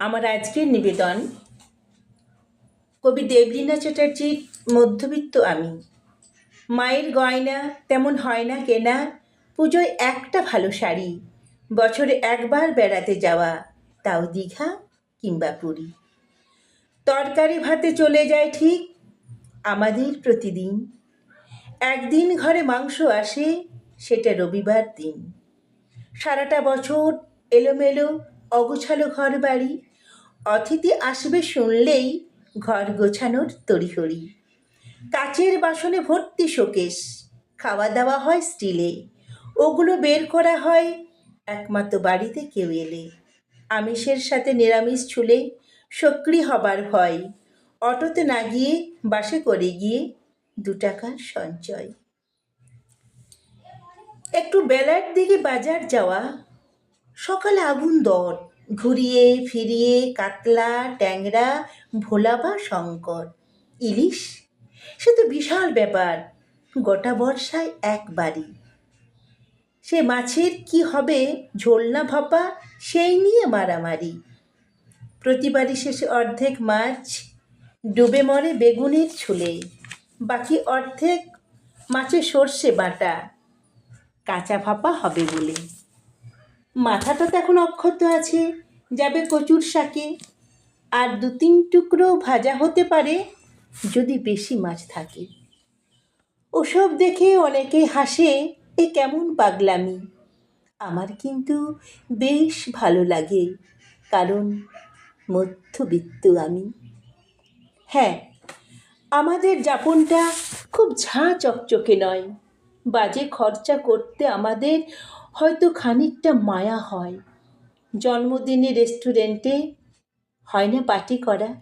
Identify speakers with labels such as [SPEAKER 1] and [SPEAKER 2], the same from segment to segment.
[SPEAKER 1] আমার আজকের নিবেদন কবি দেবলীনা চ্যাটার্জির মধ্যবিত্ত আমি। মায়ের গয়না তেমন হয় না কেনা, পুজোয় একটা ভালো শাড়ি, বছরে একবার বেড়াতে যাওয়া, তাও দীঘা কিংবা পুরী। তরকারি ভাতে চলে যায় ঠিক আমাদের প্রতিদিন। একদিন ঘরে মাংস আসে, সেটা রবিবার দিন। সারাটা বছর এলোমেলো, অগোছালো ঘর বাড়ি অতিথি আসবে শুনলেই ঘর গোছানোর তড়িহড়ি কাচের বাসনে ভর্তি শোকেশ, খাওয়া দাওয়া হয় স্টিলে। ওগুলো বের করা হয় একমাত্র বাড়িতে কেউ এলে। আমিষের সাথে নিরামিষ ছুলে সক্রি হবার ভয়, অটোতে না গিয়ে বাসে করে গিয়ে দু টাকার সঞ্চয়। একটু বেলার দিকে বাজার যাওয়া, সকালে আগুন দর। ঘুরিয়ে ফিরিয়ে কাতলা, ট্যাংরা, ভোলা বা শঙ্কর। ইলিশ? সে তো বিশাল ব্যাপার, গোটা বর্ষায় একবারই। সে মাছের কি হবে ঝোলনা ভাপা, সেই নিয়ে মারামারি। প্রতিবারই শেষে অর্ধেক মাছ ডুবে মরে বেগুনের ছুলে, বাকি অর্ধেক মাছে সর্ষে বাটা। কাঁচা ভাপা হবে বলে। মাথাটা তো এখন অক্ষত আছে। যাবে কচুর শাকে। আর দু তিন টুকরো ভাজা হতে পারে, যদি বেশি মাছ থাকে। ওসব দেখে অনেকে হাসে, এ কেমন পাগলামি? আমার কিন্তু বেশ ভালো লাগে, কারণ মধ্যবিত্ত আমি। হ্যাঁ আমাদের যাপনটা খুব ঝাঁ চকচকে নয়। বাজে খরচা করতে আমাদের হয়তো খানিকটা মায়া হয়। জন্মদিনে রেস্টুরেন্টে, হয় না পার্টি করা?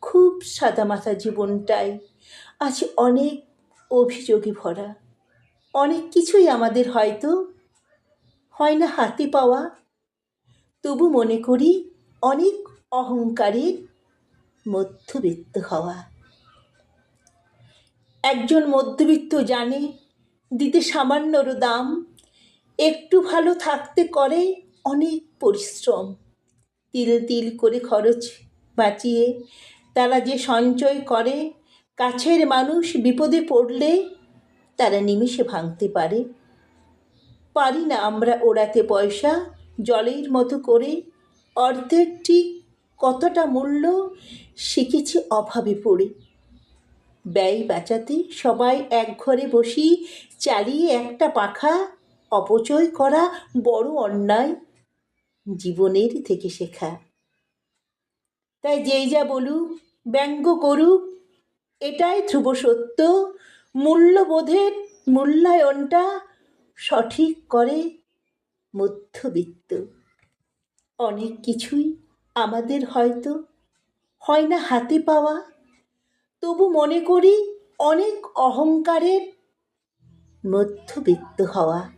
[SPEAKER 1] খুব সাদামাথা জীবনটাই। আছে অনেক অভিযোগে ভরা। অনেক কিছুই আমাদের হয়তো হয় না হাতে পাওয়া। তবু মনে করি অনেক অহংকারের মধ্যবিত্ত হওয়া। একজন মধ্যবিত্ত জানে দিতে সামান্যর দাম। একটু ভালো থাকতে করে অনেক পরিশ্রম। তিল তিল করে খরচ বাঁচিয়ে তারা যে সঞ্চয় করে, কাছের মানুষ বিপদে পড়লে তারা নিমিষে ভাঙতে পারে। পারি না আমরা ওড়াতে পয়সা, জলের মতো করে অর্ধেক ঠিক কতটা মূল্য শিখেছি অভাবে পড়ে। ব্যয় বাঁচাতে সবাই এক ঘরে বসি চালিয়ে একটা পাখা অপচয় করা বড় অন্যায় জীবনের থেকে শেখা। তাই যেই যা বলুক, ব্যঙ্গ করুক, এটাই ধ্রুব সত্য। মূল্যবোধের মূল্যায়নটা সঠিক করে মধ্যবিত্ত। অনেক কিছুই আমাদের হয়তো হয় না হাতে পাওয়া। তবু মনে করি অনেক অহংকারের মধ্যবিত্ত হওয়া।